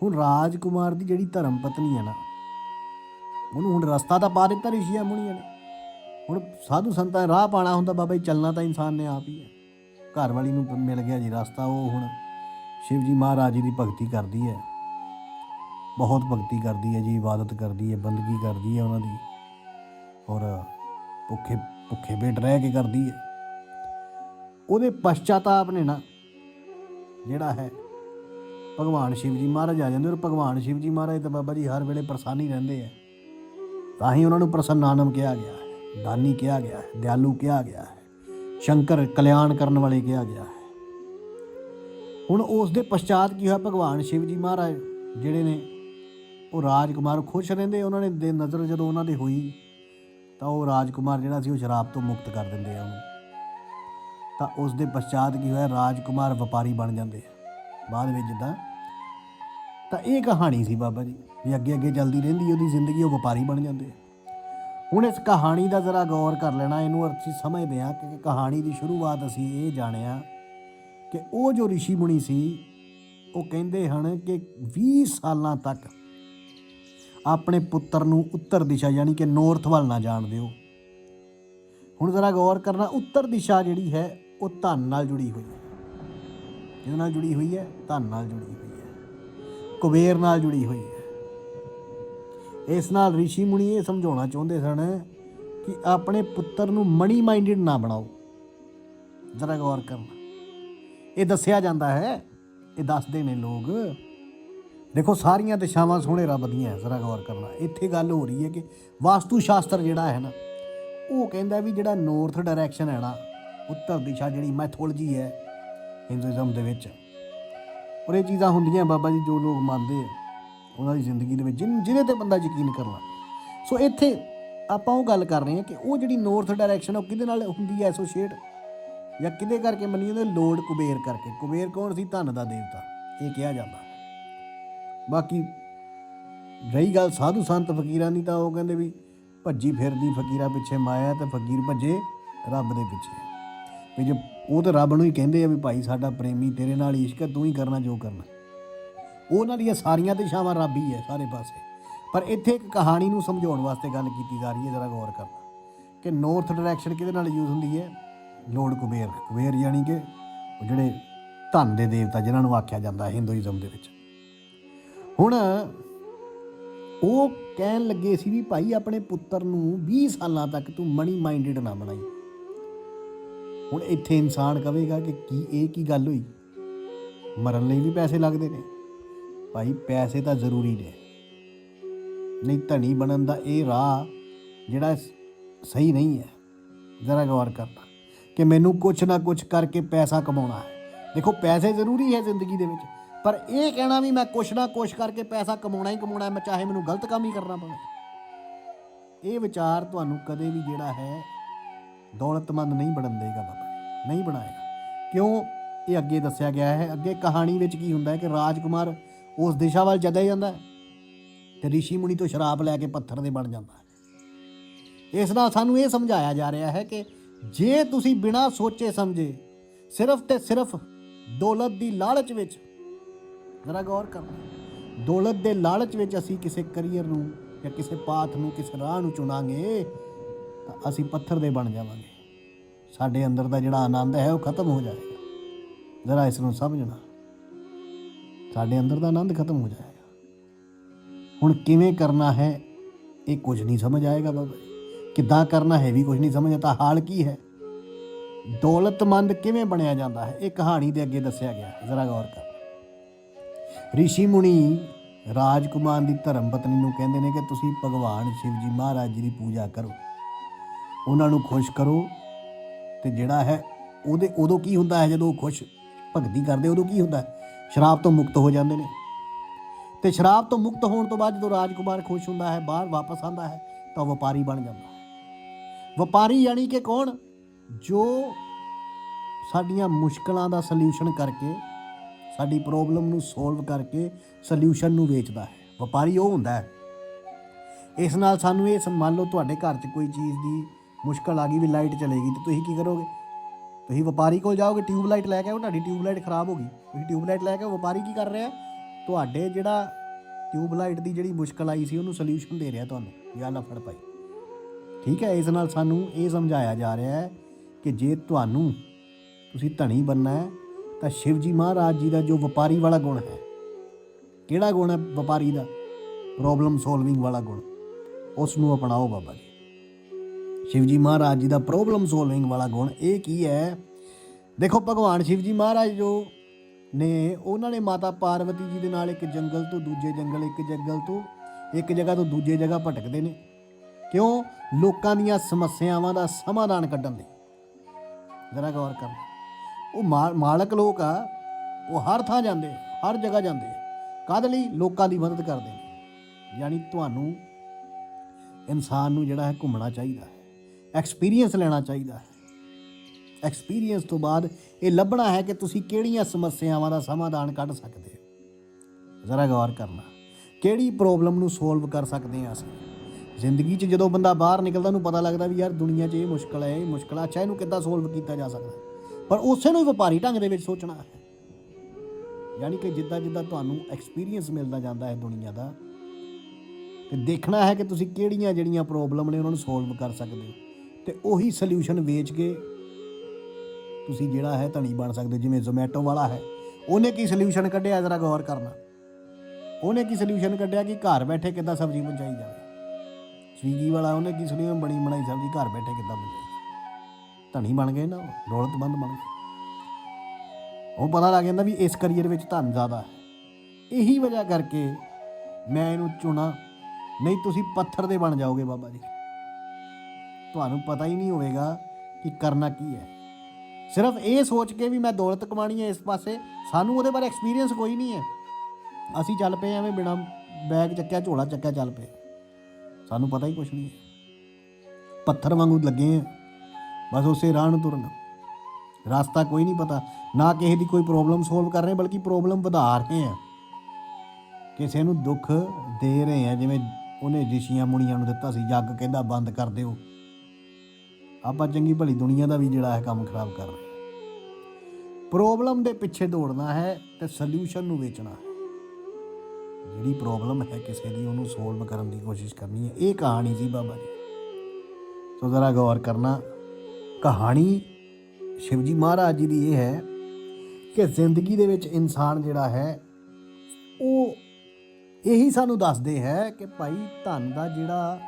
ਹੁਣ ਰਾਜਕੁਮਾਰ ਦੀ ਜਿਹੜੀ ਧਰਮ ਪਤਨੀ ਹੈ ਨਾ, ਉਹਨੂੰ ਹੁਣ ਰਸਤਾ ਤਾਂ ਪਾ ਦਿੱਤਾ ਰਿਸ਼ੀਆਂ ਮੁਨੀਆਂ ਨੇ। ਹੁਣ ਸਾਧੂ ਸੰਤਾਂ ਨੇ ਰਾਹ ਪਾਣਾ ਹੁੰਦਾ, ਬਾਬਾ ਜੀ, ਚੱਲਣਾ ਤਾਂ ਇਨਸਾਨ ਨੇ ਆਪ ਹੀ ਹੈ। ਘਰ ਵਾਲੀ ਨੂੰ ਮਿਲ ਗਿਆ ਜੀ ਰਸਤਾ, ਉਹ ਹੁਣ ਸ਼ਿਵ ਜੀ ਮਹਾਰਾਜ ਜੀ ਦੀ ਭਗਤੀ ਕਰਦੀ ਹੈ। ਬਹੁਤ ਭਗਤੀ ਕਰਦੀ ਹੈ ਜੀ, ਇਬਾਦਤ ਕਰਦੀ ਹੈ, ਬੰਦਗੀ ਕਰਦੀ ਹੈ ਉਹਨਾਂ ਦੀ। ਔਰ ਭੁੱਖੇ ਭੁੱਖੇ ਪੇਟ ਰਹਿ ਕੇ ਕਰਦੀ ਹੈ। ਉਹਦੇ ਪਛਤਾਤਾਪ ਨੇ ਨਾ ਜਿਹੜਾ ਹੈ, ਭਗਵਾਨ ਸ਼ਿਵ ਜੀ ਮਹਾਰਾਜ ਆ ਜਾਂਦੇ ਔਰ ਭਗਵਾਨ ਸ਼ਿਵ ਜੀ ਮਹਾਰਾਜ ਤਾਂ ਬਾਬਾ ਜੀ ਹਰ ਵੇਲੇ ਪ੍ਰਸੰਨ ਹੀ ਰਹਿੰਦੇ ਆ। ਤਾਂ ਹੀ ਉਹਨਾਂ ਨੂੰ ਪ੍ਰਸੰਨਾਨਮ ਕਿਹਾ ਗਿਆ ਹੈ, ਦਾਨੀ ਕਿਹਾ ਗਿਆ ਹੈ, ਦਿਆਲੂ ਕਿਹਾ ਗਿਆ ਹੈ, ਸ਼ੰਕਰ ਕਲਿਆਣ ਕਰਨ ਵਾਲੇ ਕਿਹਾ ਗਿਆ ਹੈ। ਹੁਣ ਉਸ ਦੇ ਪਛਾਤ ਕੀ ਹੋਇਆ? ਭਗਵਾਨ ਸ਼ਿਵ ਜੀ ਮਹਾਰਾਜ ਜਿਹੜੇ ਨੇ, ਉਹ ਰਾਜਕੁਮਾਰ ਖੁਸ਼ ਰਹਿੰਦੇ, ਉਹਨਾਂ ਨੇ ਦੇ ਨਜ਼ਰ ਜਦੋਂ ਉਹਨਾਂ ਦੇ ਹੋਈ, ਤਾਂ ਉਹ ਰਾਜਕੁਮਾਰ ਜਿਹੜਾ ਸੀ, ਉਹ ਸ਼ਰਾਬ ਤੋਂ ਮੁਕਤ ਕਰ ਦਿੰਦੇ ਆ ਉਹਨੂੰ। ਤਾਂ ਉਸ ਦੇ ਪਛਾਤ ਕੀ ਹੋਇਆ? ਰਾਜਕੁਮਾਰ ਵਪਾਰੀ ਬਣ ਜਾਂਦੇ ਆ। ਬਾਅਦ ਵਿੱਚ ਜਿੱਦਾਂ, ਤਾਂ ਇਹ ਕਹਾਣੀ ਸੀ ਬਾਬਾ ਜੀ, ਵੀ ਅੱਗੇ ਅੱਗੇ ਚੱਲਦੀ ਰਹਿੰਦੀ, ਉਹਦੀ ਜ਼ਿੰਦਗੀ ਉਹ ਵਪਾਰੀ ਬਣ ਜਾਂਦੇ ਹੁਣ ਇਸ ਕਹਾਣੀ ਦਾ ਜ਼ਰਾ ਗੌਰ ਕਰ ਲੈਣਾ, ਇਹਨੂੰ ਅਸੀਂ ਸਮਝਦੇ ਹਾਂ ਕਿ ਕਹਾਣੀ ਦੀ ਸ਼ੁਰੂਆਤ ਅਸੀਂ ਇਹ ਜਾਣਿਆ ਕਿ ਉਹ ਜੋ ઋષਿ ਮੁਨੀ ਸੀ ਉਹ ਕਹਿੰਦੇ ਹਨ ਕਿ 20 ਸਾਲਾਂ ਤੱਕ ਆਪਣੇ ਪੁੱਤਰ ਨੂੰ ਉੱਤਰ ਦਿਸ਼ਾ ਯਾਨੀ ਕਿ ਨੌਰਥ ਵੱਲ ਨਾ ਜਾਣ ਦਿਓ ਹੁਣ ਜ਼ਰਾ ਗੌਰ ਕਰਨਾ ਉੱਤਰ ਦਿਸ਼ਾ ਜਿਹੜੀ ਹੈ ਉਹ ਧਨ ਨਾਲ ਜੁੜੀ ਹੋਈ ਹੈ ਕਿਹਦੇ ਨਾਲ ਜੁੜੀ ਹੋਈ ਹੈ ਧਨ ਨਾਲ ਜੁੜੀ ਹੋਈ ਹੈ ਕੁਬੇਰ ਨਾਲ ਜੁੜੀ ਹੋਈ ਹੈ ਇਸ ਨਾਲ ઋષਿ ਮੁਨੀ ਇਹ ਸਮਝਾਉਣਾ ਚਾਹੁੰਦੇ ਸਨ ਕਿ ਆਪਣੇ ਪੁੱਤਰ ਨੂੰ ਮਨੀ ਮਾਈਂਡਡ ਨਾ ਬਣਾਓ ਜ਼ਰਾ ਗੌਰ ਕਰਨਾ ਇਹ ਦੱਸਿਆ ਜਾਂਦਾ ਹੈ, ਇਹ ਦੱਸਦੇ ਨੇ ਲੋਕ। ਦੇਖੋ, ਸਾਰੀਆਂ ਦਿਸ਼ਾਵਾਂ ਸੋਹਣੇ ਰੱਬ ਦੀਆਂ ਜ਼ਰਾ ਗੌਰ ਕਰਨਾ। ਇੱਥੇ ਗੱਲ ਹੋ ਰਹੀ ਹੈ ਕਿ ਵਾਸਤੂ ਸ਼ਾਸਤਰ ਜਿਹੜਾ ਹੈ ਨਾ, ਉਹ ਕਹਿੰਦਾ ਵੀ ਜਿਹੜਾ ਨਾਰਥ ਡਾਇਰੈਕਸ਼ਨ ਹੈ ਨਾ ਉੱਤਰ ਦਿਸ਼ਾ ਜਿਹੜੀ ਮੈਥੋਲੋਜੀ ਹੈ ਹਿੰਦੂਇਜ਼ਮ ਦੇ ਵਿੱਚ। ਔਰ ਇਹ ਚੀਜ਼ਾਂ ਹੁੰਦੀਆਂ ਬਾਬਾ ਜੀ, ਜੋ ਲੋਕ ਮੰਨਦੇ ਆ, ਉਹਨਾਂ ਦੀ ਜ਼ਿੰਦਗੀ ਦੇ ਵਿੱਚ, ਜਿਨ ਜਿਹਦੇ ਤੇ ਬੰਦਾ ਯਕੀਨ ਕਰਨਾ। ਸੋ ਇੱਥੇ ਆਪਾਂ ਉਹ ਗੱਲ ਕਰ ਰਹੇ ਹਾਂ ਕਿ ਉਹ ਜਿਹੜੀ ਨਾਰਥ ਡਾਇਰੈਕਸ਼ਨ ਉਹ ਕਿਹਦੇ ਨਾਲ ਹੁੰਦੀ ਹੈ ਐਸੋਸੀਏਟ ਜਾਂ ਕਿਹਦੇ ਕਰਕੇ ਮੰਨੀ ਜਾਂਦੇ ਲੋੜ ਕੁਬੇਰ ਕਰਕੇ। ਕੁਬੇਰ ਕੌਣ ਸੀ? ਧਨ ਦਾ ਦੇਵਤਾ। ਇਹ ਕਿਹਾ ਜਾਂਦਾ। ਬਾਕੀ ਰਹੀ ਗੱਲ ਸਾਧੂ ਸੰਤ ਫਕੀਰਾਂ ਦੀ, ਤਾਂ ਉਹ ਕਹਿੰਦੇ ਵੀ ਭੱਜੀ ਫਿਰਦੀ, ਫਕੀਰਾਂ ਪਿੱਛੇ ਮਾਇਆ ਤੇ ਫਕੀਰ ਭੱਜੇ ਰੱਬ ਦੇ ਪਿੱਛੇ। ਵੀ ਜੇ ਉਹ ਤਾਂ ਰੱਬ ਨੂੰ ਹੀ ਕਹਿੰਦੇ ਆ ਵੀ ਭਾਈ ਸਾਡਾ ਪ੍ਰੇਮੀ ਤੇਰੇ ਨਾਲ ਇਸ਼ਕ ਤੂੰ ਹੀ ਕਰਨਾ ਜੋ ਕਰਨਾ। ਉਹਨਾਂ ਦੀਆਂ ਸਾਰੀਆਂ ਦਿਸ਼ਾਵਾਂ ਰੱਬ ਹੀ ਹੈ ਸਾਰੇ ਪਾਸੇ। ਪਰ ਇੱਥੇ ਇੱਕ ਕਹਾਣੀ ਨੂੰ ਸਮਝਾਉਣ ਵਾਸਤੇ ਗੱਲ ਕੀਤੀ ਜਾ ਰਹੀ ਹੈ, ਜਰਾ ਗੌਰ ਕਰਨਾ। ਕਿ ਨਾਰਥ ਡਾਇਰੈਕਸ਼ਨ ਕਿਹਦੇ ਨਾਲ ਯੂਜ਼ ਹੁੰਦੀ ਹੈ? ਲੋੜ ਕੁਬੇਰ ਕੁਬੇਰ ਯਾਨੀ ਕਿ ਉਹ ਜਿਹੜੇ ਧਨ ਦੇ ਦੇਵਤਾ ਜਿਨ੍ਹਾਂ ਨੂੰ ਆਖਿਆ ਜਾਂਦਾ ਹਿੰਦੂਇਜ਼ਮ ਦੇ ਵਿੱਚ। ਹੁਣ ਉਹ ਕਹਿਣ ਲੱਗੇ ਸੀ ਵੀ ਭਾਈ ਆਪਣੇ ਪੁੱਤਰ ਨੂੰ 20 ਸਾਲਾਂ ਤੱਕ ਤੂੰ ਮਨੀ ਮਾਈਂਡਡ ਨਾ ਬਣਾਈ। ਹੁਣ ਇੱਥੇ ਇਨਸਾਨ ਕਹੇਗਾ ਕਿ ਕੀ ਇਹ ਕੀ ਗੱਲ ਹੋਈ? ਮਰਨ ਲਈ ਵੀ ਪੈਸੇ ਲੱਗਦੇ ਨੇ। ਭਾਈ ਪੈਸੇ ਤਾਂ ਜ਼ਰੂਰੀ ਨੇ। ਨਹੀਂ ਧਨੀ ਬਣਨ ਦਾ ਇਹ ਰਾਹ ਜਿਹੜਾ ਸਹੀ ਨਹੀਂ ਹੈ। ਜ਼ਰਾ ਗੌਰ ਕਰਨਾ। ਕਿ ਮੈਨੂੰ ਕੁਛ ਨਾ ਕੁਛ ਕਰਕੇ ਪੈਸਾ ਕਮਾਉਣਾ ਹੈ। ਦੇਖੋ, ਪੈਸੇ ਜ਼ਰੂਰੀ ਹੈ ਜ਼ਿੰਦਗੀ ਦੇ ਵਿੱਚ, ਪਰ ਇਹ ਕਹਿਣਾ ਵੀ ਮੈਂ ਕੁਛ ਨਾ ਕੁਛ ਕਰਕੇ ਪੈਸਾ ਕਮਾਉਣਾ ਹੀ ਕਮਾਉਣਾ ਮੈਂ ਚਾਹੇ ਮੈਨੂੰ ਗਲਤ ਕੰਮ ਹੀ ਕਰਨਾ ਪਵੇ। ਇਹ ਵਿਚਾਰ ਤੁਹਾਨੂੰ ਕਦੇ ਵੀ ਜਿਹੜਾ ਹੈ, ਦੌਲਤਮੰਦ ਨਹੀਂ ਬਣਨ ਦੇਗਾ ਬਾਬਾ ਨਹੀਂ ਬਣਾਏਗਾ। ਕਿਉਂ? ਇਹ ਅੱਗੇ ਦੱਸਿਆ ਗਿਆ ਹੈ, ਅੱਗੇ ਕਹਾਣੀ ਵਿੱਚ ਕੀ ਹੁੰਦਾ ਹੈ ਕਿ ਰਾਜਕੁਮਾਰ ਉਸ ਦਿਸ਼ਾ ਵੱਲ ਚਲਾ ਜਾਂਦਾ ਹੈ ਤੇ ઋષਿ ਮੁਨੀ ਤੋਂ ਸ਼ਰਾਬ ਲੈ ਕੇ ਪੱਥਰ ਦੇ ਬਣ ਜਾਂਦਾ ਹੈ। ਇਸ ਨਾਲ ਸਾਨੂੰ ਇਹ ਸਮਝਾਇਆ ਜਾ ਰਿਹਾ ਹੈ ਕਿ ਜੇ ਤੁਸੀਂ ਬਿਨਾਂ ਸੋਚੇ ਸਮਝੇ ਸਿਰਫ ਤੇ ਸਿਰਫ ਦੌਲਤ ਦੀ ਲਾਲਚ ਵਿੱਚ, ਜ਼ਰਾ ਗੌਰ ਕਰਨਾ ਦੌਲਤ ਦੇ ਲਾਲਚ ਵਿੱਚ ਅਸੀਂ ਕਿਸੇ ਕਰੀਅਰ ਨੂੰ ਜਾਂ ਕਿਸੇ ਪਾਥ ਨੂੰ, ਕਿਸੇ ਰਾਹ ਨੂੰ ਚੁਣਾਂਗੇ, ਤਾਂ ਅਸੀਂ ਪੱਥਰ ਦੇ ਬਣ ਜਾਵਾਂਗੇ। ਸਾਡੇ ਅੰਦਰ ਦਾ ਜਿਹੜਾ ਆਨੰਦ ਹੈ, ਉਹ ਖਤਮ ਹੋ ਜਾਏਗਾ। ਜ਼ਰਾ ਇਸ ਨੂੰ ਸਮਝਣਾ। ਸਾਡੇ ਅੰਦਰ ਦਾ ਆਨੰਦ ਖਤਮ ਹੋ ਜਾਏਗਾ। ਹੁਣ ਕਿਵੇਂ ਕਰਨਾ ਹੈ, ਇਹ ਕੁਝ ਨਹੀਂ ਸਮਝ ਆਏਗਾ ਬਾਬਾ ਜੀ। ਕਿੱਦਾਂ ਕਰਨਾ ਹੈ ਵੀ ਕੁਝ ਨਹੀਂ ਸਮਝ ਆਤਾ ਹਾਲ ਕੀ ਹੈ? ਦੌਲਤਮੰਦ ਕਿਵੇਂ ਬਣਿਆ ਜਾਂਦਾ ਹੈ? ਇਹ ਕਹਾਣੀ ਦੇ ਅੱਗੇ ਦੱਸਿਆ ਗਿਆ ਜ਼ਰਾ ਗੌਰ ਕਰ। ઋષਿ ਮੁਨੀ ਰਾਜਕੁਮਾਰ ਦੀ ਧਰਮ ਪਤਨੀ ਨੂੰ ਕਹਿੰਦੇ ਨੇ ਕਿ ਤੁਸੀਂ ਭਗਵਾਨ ਸ਼ਿਵ ਜੀ ਮਹਾਰਾਜ ਜੀ ਦੀ ਪੂਜਾ ਕਰੋ। ਉਹਨਾਂ ਨੂੰ ਖੁਸ਼ ਕਰੋ ਤੇ ਜਿਹੜਾ ਹੈ, ਉਹਦੇ ਉਦੋਂ ਕੀ ਹੁੰਦਾ ਹੈ ਜਦੋਂ ਉਹ ਖੁਸ਼ ਭਗਤੀ ਕਰਦੇ, ਉਦੋਂ ਕੀ ਹੁੰਦਾ ਹੈ? ਸ਼ਰਾਬ ਤੋਂ ਮੁਕਤ ਹੋ ਜਾਂਦੇ ਨੇ। ਤੇ ਸ਼ਰਾਬ ਤੋਂ ਮੁਕਤ ਹੋਣ ਤੋਂ ਬਾਅਦ ਜਦੋਂ ਰਾਜਕੁਮਾਰ ਖੁਸ਼ ਹੁੰਦਾ ਹੈ, ਬਾਹਰ ਵਾਪਸ ਆਉਂਦਾ ਹੈ, ਤਾਂ ਉਹ ਵਪਾਰੀ ਬਣ ਜਾਂਦਾ। ਵਪਾਰੀ ਯਾਨੀ ਕਿ ਕੌਣ? ਜੋ ਸਾਡੀਆਂ ਮੁਸ਼ਕਲਾਂ ਦਾ ਸੋਲੂਸ਼ਨ ਕਰਕੇ, ਸਾਡੀ ਪ੍ਰੋਬਲਮ ਨੂੰ ਸੋਲਵ ਕਰਕੇ ਸੋਲੂਸ਼ਨ ਨੂੰ ਵੇਚਦਾ ਹੈ। ਵਪਾਰੀ ਉਹ ਹੁੰਦਾ ਹੈ। ਇਸ ਨਾਲ ਸਾਨੂੰ ਇਹ ਸਮ- ਮੰਨ ਲਓ ਤੁਹਾਡੇ ਘਰ 'ਚ ਕੋਈ ਚੀਜ਼ ਦੀ ਮੁਸ਼ਕਲ ਆ ਗਈ ਵੀ ਲਾਈਟ ਚਲੇਗੀ, ਤੇ ਤੁਸੀਂ ਕੀ ਕਰੋਗੇ? ਤੁਸੀਂ ਵਪਾਰੀ ਕੋਲ ਜਾਓਗੇ ਟਿਊਬ ਲਾਈਟ ਲੈ ਕੇ ਆਓ, ਤੁਹਾਡੀ ਟਿਊਬ ਲਾਈਟ ਖਰਾਬ ਹੋ ਗਈ। ਤੁਸੀਂ ਟਿਊਬ ਲਾਈਟ ਲੈ ਕੇ ਵਪਾਰੀ ਕੀ ਕਰ ਰਿਹਾ ਤੁਹਾਡੇ ਜਿਹੜਾ ਟਿਊਬ ਲਾਈਟ ਦੀ ਜਿਹੜੀ ਮੁਸ਼ਕਲ ਆਈ ਸੀ, ਉਹਨੂੰ ਸੋਲੂਸ਼ਨ ਦੇ ਰਿਹਾ ਤੁਹਾਨੂੰ ਵੀ ਆਹ ਲੈ ਫੜ ਭਾਈ ਠੀਕ ਹੈ, ਇਸ ਨਾਲ ਸਾਨੂੰ ਇਹ ਸਮਝਾਇਆ ਜਾ ਰਿਹਾ ਹੈ ਕਿ ਜੇ ਤੁਹਾਨੂੰ ਤੁਸੀਂ ਧਣੀ ਬੰਨਾ ਹੈ, ਤਾਂ ਸ਼ਿਵ ਜੀ ਮਹਾਰਾਜ ਜੀ ਦਾ ਜੋ ਵਪਾਰੀ ਵਾਲਾ ਗੁਣ ਹੈ, ਕਿਹੜਾ ਗੁਣ ਹੈ ਵਪਾਰੀ ਦਾ? ਪ੍ਰੋਬਲਮ ਸੋਲਵਿੰਗ ਵਾਲਾ ਗੁਣ। ਉਸ ਨੂੰ ਅਪਣਾਓ ਬਾਬਾ ਜੀ। ਸ਼ਿਵ ਜੀ ਮਹਾਰਾਜ ਜੀ ਦਾ ਪ੍ਰੋਬਲਮ ਸੋਲਵਿੰਗ ਵਾਲਾ ਗੁਣ ਇਹ ਕੀ ਹੈ? ਦੇਖੋ, ਭਗਵਾਨ ਸ਼ਿਵ ਜੀ ਮਹਾਰਾਜ ਜੋ ਨੇ, ਉਹਨਾਂ ਨੇ ਮਾਤਾ ਪਾਰਵਤੀ ਜੀ ਦੇ ਨਾਲ ਇੱਕ ਜੰਗਲ ਤੋਂ ਦੂਜੇ ਜੰਗਲ, ਇੱਕ ਜੰਗਲ ਤੋਂ ਇੱਕ ਜਗ੍ਹਾ ਤੋਂ ਦੂਜੇ ਜਗ੍ਹਾ ਭਟਕਦੇ ਨੇ। ਕਿਉਂ? ਲੋਕਾਂ ਦੀਆਂ ਸਮੱਸਿਆਵਾਂ ਦਾ ਸਮਾਧਾਨ ਕੱਢਣ ਲਈ ਜਰਾ ਗੌਰ ਕਰਨਾ। ਉਹ ਮਾ- ਮਾਲਕ ਲੋਕ ਆ, ਉਹ ਹਰ ਥਾਂ ਜਾਂਦੇ, ਹਰ ਜਗ੍ਹਾ ਜਾਂਦੇ, ਕਾਹਦੇ ਲਈ? ਲੋਕਾਂ ਦੀ ਮਦਦ ਕਰਦੇ ਨੇ। ਯਾਨੀ ਤੁਹਾਨੂੰ ਇਨਸਾਨ ਨੂੰ ਜਿਹੜਾ ਹੈ ਘੁੰਮਣਾ ਚਾਹੀਦਾ ਹੈ, ਐਕਸਪੀਰੀਅੰਸ ਲੈਣਾ ਚਾਹੀਦਾ ਹੈ। ਐਕਸਪੀਰੀਅੰਸ ਤੋਂ ਬਾਅਦ ਇਹ ਲੱਭਣਾ ਹੈ ਕਿ ਤੁਸੀਂ ਕਿਹੜੀਆਂ ਸਮੱਸਿਆਵਾਂ ਦਾ ਸਮਾਧਾਨ ਕੱਢ ਸਕਦੇ ਹੋ। ਜ਼ਰਾ ਗੌਰ ਕਰਨਾ। ਕਿਹੜੀ ਪ੍ਰੋਬਲਮ ਨੂੰ ਸੋਲਵ ਕਰ ਸਕਦੇ ਹਾਂ ਅਸੀਂ? ਜ਼ਿੰਦਗੀ 'ਚ ਜਦੋਂ ਬੰਦਾ ਬਾਹਰ ਨਿਕਲਦਾ, ਉਹਨੂੰ ਪਤਾ ਲੱਗਦਾ ਵੀ ਯਾਰ ਦੁਨੀਆ 'ਚ ਇਹ ਮੁਸ਼ਕਲ ਹੈ, ਇਹ ਮੁਸ਼ਕਲ ਹੈ ਅੱਛਾ ਇਹਨੂੰ ਕਿੱਦਾਂ ਸੋਲਵ ਕੀਤਾ ਜਾ ਸਕਦਾ। ਪਰ ਉਸੇ ਨੂੰ ਹੀ ਵਪਾਰੀ ਢੰਗ ਦੇ ਵਿੱਚ ਸੋਚਣਾ ਹੈ। ਯਾਨੀ ਕਿ ਜਿੱਦਾਂ ਜਿੱਦਾਂ ਤੁਹਾਨੂੰ ਐਕਸਪੀਰੀਅੰਸ ਮਿਲਦਾ ਜਾਂਦਾ ਹੈ ਦੁਨੀਆ ਦਾ, ਤੇ ਦੇਖਣਾ ਹੈ ਕਿ ਤੁਸੀਂ ਕਿਹੜੀਆਂ ਜਿਹੜੀਆਂ ਪ੍ਰੋਬਲਮ ਨੇ ਉਹਨਾਂ ਨੂੰ ਸੋਲਵ ਕਰ ਸਕਦੇ ਹੋ। ਤੇ ਉਹੀ ਸੋਲੂਸ਼ਨ ਵੇਚ ਕੇ ਤੁਸੀਂ ਜਿਹੜਾ ਹੈ ਧਣੀ ਬਣ ਸਕਦੇ ਹੋ। ਜਿਵੇਂ ਜ਼ੋਮੈਟੋ ਵਾਲਾ ਹੈ, ਉਹਨੇ ਕੀ ਸੋਲੂਸ਼ਨ ਕੱਢਿਆ? ਜ਼ਰਾ ਗੌਰ ਕਰਨਾ। ਉਹਨੇ ਕੀ ਸੋਲੂਸ਼ਨ ਕੱਢਿਆ ਕਿ ਘਰ ਬੈਠੇ ਕਿੱਦਾਂ ਸਬਜ਼ੀ ਪਹੁੰਚਾਈ ਜਾਵੇ? ਸਵੀਗੀ ਵਾਲਾ ਉਹਨੇ ਕੀ ਸੋਲੂਸ਼ਨ ਬਣੀ ਬਣਾਈ ਸਬਜ਼ੀ ਘਰ ਬੈਠੇ ਕਿੱਦਾਂ ਪਹੁੰਚਾਈ ਧਣੀ ਬਣ ਗਏ ਨਾ ਉਹ, ਦੌਲਤਮੰਦ ਬਣ ਗਏ। ਉਹ ਪਤਾ ਲੱਗ ਜਾਂਦਾ ਵੀ ਇਸ ਕਰੀਅਰ ਵਿੱਚ ਧਨ ਜ਼ਿਆਦਾ ਹੈ। ਇਹੀ ਵਜ੍ਹਾ ਕਰਕੇ ਮੈਂ ਇਹਨੂੰ ਚੁਣਾ ਨਹੀਂ ਤੁਸੀਂ ਪੱਥਰ ਦੇ ਬਣ ਜਾਓਗੇ ਬਾਬਾ ਜੀ। ਤੁਹਾਨੂੰ ਪਤਾ ਹੀ ਨਹੀਂ ਹੋਵੇਗਾ ਕਿ ਕਰਨਾ ਕੀ ਹੈ। ਸਿਰਫ ਇਹ ਸੋਚ ਕੇ ਵੀ ਮੈਂ ਦੌਲਤ ਕਮਾਣੀ ਹੈ ਇਸ ਪਾਸੇ ਸਾਨੂੰ ਉਹਦੇ ਬਾਰੇ ਐਕਸਪੀਰੀਅੰਸ ਕੋਈ ਨਹੀਂ ਹੈ। ਅਸੀਂ ਚੱਲ ਪਏ ਐਵੇਂ ਬਿਨਾ ਬੈਗ ਚੱਕਿਆ ਝੋਲਾ ਚੱਕਿਆ ਚੱਲ ਪਏ। ਸਾਨੂੰ ਪਤਾ ਹੀ ਕੁਛ ਨਹੀਂ ਹੈ। ਪੱਥਰ ਵਾਂਗੂ ਲੱਗੇ ਆ ਬਸ ਉਸੇ ਰਾਹ ਨੂੰ ਤੁਰਨਾ। ਰਸਤਾ ਕੋਈ ਨਹੀਂ ਪਤਾ। ਨਾ ਕਿਸੇ ਦੀ ਕੋਈ ਪ੍ਰੋਬਲਮ ਸੋਲਵ ਕਰ ਰਹੇ, ਬਲਕਿ ਪ੍ਰੋਬਲਮ ਵਧਾ ਰਹੇ ਆ ਕਿਸੇ ਨੂੰ ਦੁੱਖ ਦੇ ਰਹੇ ਆ ਜਿਵੇਂ ਉਹਨੇ ਰਿਸ਼ੀਆਂ ਮੁਨੀਆਂ ਨੂੰ ਦਿੱਤਾ ਸੀ, ਜੱਗ ਕਹਿੰਦਾ ਬੰਦ ਕਰ ਦਿਓ। ਆਪਾਂ ਚੰਗੀ ਭਲੀ ਦੁਨੀਆ ਦਾ ਵੀ ਜਿਹੜਾ ਹੈ ਕੰਮ ਖਰਾਬ ਕਰ ਰਹੇ ਪ੍ਰੋਬਲਮ ਦੇ ਪਿੱਛੇ ਦੌੜਨਾ ਹੈ ਤੇ ਸੋਲੂਸ਼ਨ ਨੂੰ ਵੇਚਣਾ ਹੈ। ਜਿਹੜੀ ਪ੍ਰੋਬਲਮ ਹੈ ਕਿਸੇ ਦੀ, ਉਹਨੂੰ ਸੋਲਵ ਕਰਨ ਦੀ ਕੋਸ਼ਿਸ਼ ਕਰਨੀ ਹੈ। ਇਹ ਕਹਾਣੀ ਸੀ ਬਾਬਾ ਜੀ। ਸੋ ਜ਼ਰਾ ਗੌਰ ਕਰਨਾ, ਕਹਾਣੀ ਸ਼ਿਵਜੀ ਮਹਾਰਾਜ ਜੀ ਦੀ ਇਹ ਹੈ ਕਿ ਜ਼ਿੰਦਗੀ ਦੇ ਵਿੱਚ ਇਨਸਾਨ ਜਿਹੜਾ ਹੈ, ਉਹ ਇਹੀ ਸਾਨੂੰ ਦੱਸਦੇ ਹੈ ਕਿ ਭਾਈ ਧਨ ਦਾ ਜਿਹੜਾ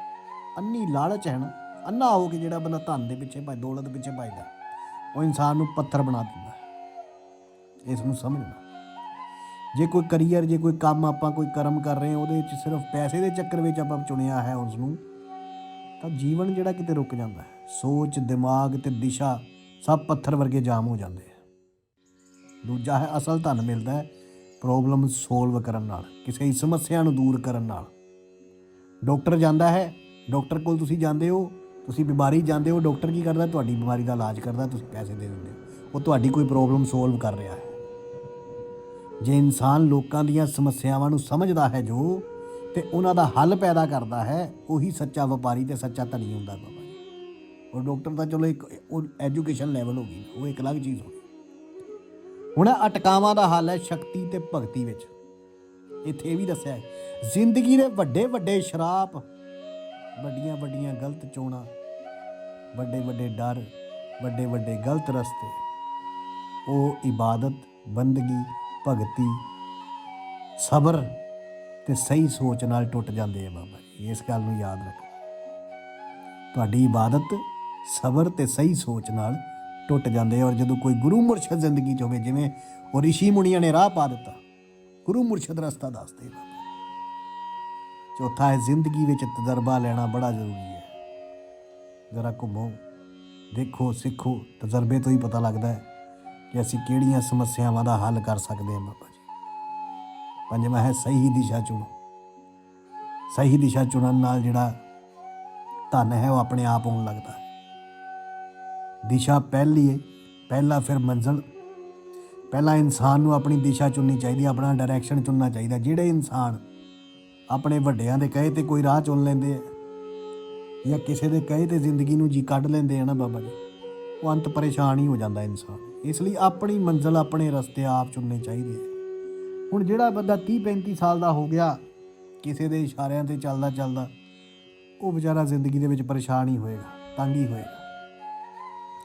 ਅੰਨੀ ਲਾਲਚ ਹੈ ਨਾ, ਅੰਨਾ ਹੋ ਕੇ ਜਿਹੜਾ ਬੰਦਾ ਧਨ ਦੇ ਪਿੱਛੇ ਭਾਈ ਦੌਲਤ ਪਿੱਛੇ ਭੱਜਦਾ, ਉਹ ਇਨਸਾਨ ਨੂੰ ਪੱਥਰ ਬਣਾ ਦਿੰਦਾ ਇਸ ਨੂੰ ਸਮਝਣਾ। ਜੇ ਕੋਈ ਕਰੀਅਰ, ਜੇ ਕੋਈ ਕੰਮ ਆਪਾਂ ਕੋਈ ਕਰਮ ਕਰ ਰਹੇ ਹਾਂ, ਉਹਦੇ ਵਿੱਚ ਸਿਰਫ ਪੈਸੇ ਦੇ ਚੱਕਰ ਵਿੱਚ ਆਪਾਂ ਚੁਣਿਆ ਹੈ ਉਸ ਨੂੰ ਤਾਂ ਜੀਵਨ ਜਿਹੜਾ ਕਿਤੇ ਰੁਕ ਜਾਂਦਾ ਹੈ। ਸੋਚ, ਦਿਮਾਗ ਤੇ ਦਿਸ਼ਾ ਸਭ ਪੱਥਰ ਵਰਗੇ ਜਾਮ ਹੋ ਜਾਂਦੇ ਆ ਦੂਜਾ ਹੈ ਅਸਲ ਧਨ ਮਿਲਦਾ ਹੈ ਪ੍ਰੋਬਲਮ ਸੋਲਵ ਕਰਨ ਨਾਲ, ਕਿਸੇ ਸਮੱਸਿਆ ਨੂੰ ਦੂਰ ਕਰਨ ਨਾਲ। ਡਾਕਟਰ ਜਾਂਦਾ ਹੈ, ਡਾਕਟਰ ਕੋਲ ਤੁਸੀਂ ਜਾਂਦੇ ਹੋ, ਤੁਸੀਂ ਬਿਮਾਰੀ ਜਾਂਦੇ ਹੋ, ਡਾਕਟਰ ਕੀ ਕਰਦਾ, ਤੁਹਾਡੀ ਬਿਮਾਰੀ ਦਾ ਇਲਾਜ ਕਰਦਾ, ਤੁਸੀਂ ਪੈਸੇ ਦੇ ਦਿੰਦੇ ਹੋ। ਉਹ ਤੁਹਾਡੀ ਕੋਈ ਪ੍ਰੋਬਲਮ ਸੋਲਵ ਕਰ ਰਿਹਾ ਹੈ। ਜੇ ਇਨਸਾਨ ਲੋਕਾਂ ਦੀਆਂ ਸਮੱਸਿਆਵਾਂ ਨੂੰ ਸਮਝਦਾ ਹੈ ਜੋ, ਤੇ ਉਹਨਾਂ ਦਾ ਹੱਲ ਪੈਦਾ ਕਰਦਾ ਹੈ, ਉਹੀ ਸੱਚਾ ਵਪਾਰੀ ਤੇ ਸੱਚਾ ਧਨੀ ਹੁੰਦਾ ਬਾਬਾ ਜੀ। ਉਹ ਡਾਕਟਰ ਤਾਂ ਚਲੋ ਇੱਕ ਉਹ ਐਜੂਕੇਸ਼ਨ ਲੈਵਲ ਹੋ ਗਈ, ਉਹ ਇੱਕ ਅਲੱਗ ਚੀਜ਼ ਹੋ ਗਈ। ਹੁਣ ਅਟਕਾਵਾਂ ਦਾ ਹੱਲ ਹੈ ਸ਼ਕਤੀ ਤੇ ਭਗਤੀ ਵਿੱਚ। ਇੱਥੇ ਇਹ ਵੀ ਦੱਸਿਆ ਹੈ, ਜ਼ਿੰਦਗੀ ਦੇ ਵੱਡੇ ਵੱਡੇ ਸ਼ਰਾਪ, ਵੱਡੀਆਂ ਵੱਡੀਆਂ ਗਲਤ ਚੋਣਾਂ, ਵੱਡੇ ਵੱਡੇ ਡਰ, ਵੱਡੇ ਵੱਡੇ ਗਲਤ ਰਸਤੇ, ਉਹ ਇਬਾਦਤ, ਬੰਦਗੀ ਭਗਤੀ, ਸਬਰ ਤੇ ਸਹੀ ਸੋਚ ਨਾਲ ਟੁੱਟ ਜਾਂਦੇ ਆ ਬਾਬਾ ਜੀ, ਇਸ ਗੱਲ ਨੂੰ ਯਾਦ ਰੱਖੋ। ਤੁਹਾਡੀ ਇਬਾਦਤ ਸਬਰ ਤੇ ਸਹੀ ਸੋਚ ਨਾਲ ਟੁੱਟ ਜਾਂਦੇ ਆ ਔਰ ਜਦੋਂ ਕੋਈ ਗੁਰੂ ਮੁਰਸ਼ਦ ਜ਼ਿੰਦਗੀ 'ਚ ਹੋਵੇ, ਜਿਵੇਂ ਉਹ ਰਿਸ਼ੀ ਮੁਨੀਆਂ ਨੇ ਰਾਹ ਪਾ ਦਿੱਤਾ, ਗੁਰੂ ਮੁਰਸ਼ਦ ਰਸਤਾ ਦੱਸਦੇ ਬਾਬਾ ਚੌਥਾ ਹੈ, ਜ਼ਿੰਦਗੀ ਵਿੱਚ ਤਜਰਬਾ ਲੈਣਾ ਬੜਾ ਜ਼ਰੂਰੀ ਹੈ। ਜ਼ਰਾ ਘੁੰਮੋ, ਦੇਖੋ, ਸਿੱਖੋ, ਤਜਰਬੇ ਤੋਂ ਹੀ ਪਤਾ ਲੱਗਦਾ ਹੈ ਕਿ ਅਸੀਂ ਕਿਹੜੀਆਂ ਸਮੱਸਿਆਵਾਂ ਦਾ ਹੱਲ ਕਰ ਸਕਦੇ ਹਾਂ ਬਾਬਾ ਜੀ। ਪੰਜਵਾਂ ਹੈ, ਸਹੀ ਦਿਸ਼ਾ ਚੁਣੋ। ਸਹੀ ਦਿਸ਼ਾ ਚੁਣਨ ਨਾਲ ਜਿਹੜਾ ਧਨ ਹੈ, ਉਹ ਆਪਣੇ ਆਪ ਆਉਣ ਲੱਗਦਾ ਹੈ। ਦਿਸ਼ਾ ਪਹਿਲੀ ਹੈ ਪਹਿਲਾ ਫਿਰ ਮੰਜ਼ਲ। ਪਹਿਲਾ ਇਨਸਾਨ ਨੂੰ ਆਪਣੀ ਦਿਸ਼ਾ ਚੁਣਨੀ ਚਾਹੀਦੀ ਆਪਣਾ ਡਾਇਰੈਕਸ਼ਨ ਚੁਣਨਾ ਚਾਹੀਦਾ ਜਿਹੜੇ ਇਨਸਾਨ ਆਪਣੇ ਵੱਡਿਆਂ ਦੇ ਕਹੇ ਤੇ ਕੋਈ ਰਾਹ ਚੁਣ ਲੈਂਦੇ ਆ, ਜਾਂ ਕਿਸੇ ਦੇ ਕਹੇ ਤੇ ਜ਼ਿੰਦਗੀ ਨੂੰ ਜੀ ਕੱਢ ਲੈਂਦੇ ਆ ਨਾ ਬਾਬਾ ਜੀ, ਉਹ ਅੰਤ ਪਰੇਸ਼ਾਨ ਹੀ ਹੋ ਜਾਂਦਾ ਇਨਸਾਨ। ਇਸ ਲਈ ਆਪਣੀ ਮੰਜ਼ਲ ਆਪਣੇ ਰਸਤੇ ਆਪ ਚੁਣਨੇ ਚਾਹੀਦੇ ਆ। ਹੁਣ ਜਿਹੜਾ ਬੰਦਾ 30 35 ਸਾਲ ਦਾ ਹੋ ਗਿਆ ਕਿਸੇ ਦੇ ਇਸ਼ਾਰਿਆਂ ਤੇ ਚੱਲਦਾ ਚੱਲਦਾ ਉਹ ਵਿਚਾਰਾ ਜ਼ਿੰਦਗੀ ਦੇ ਵਿੱਚ ਪਰੇਸ਼ਾਨ ਹੀ ਹੋਏਗਾ ਤੰਗ ਹੀ ਹੋਏਗਾ।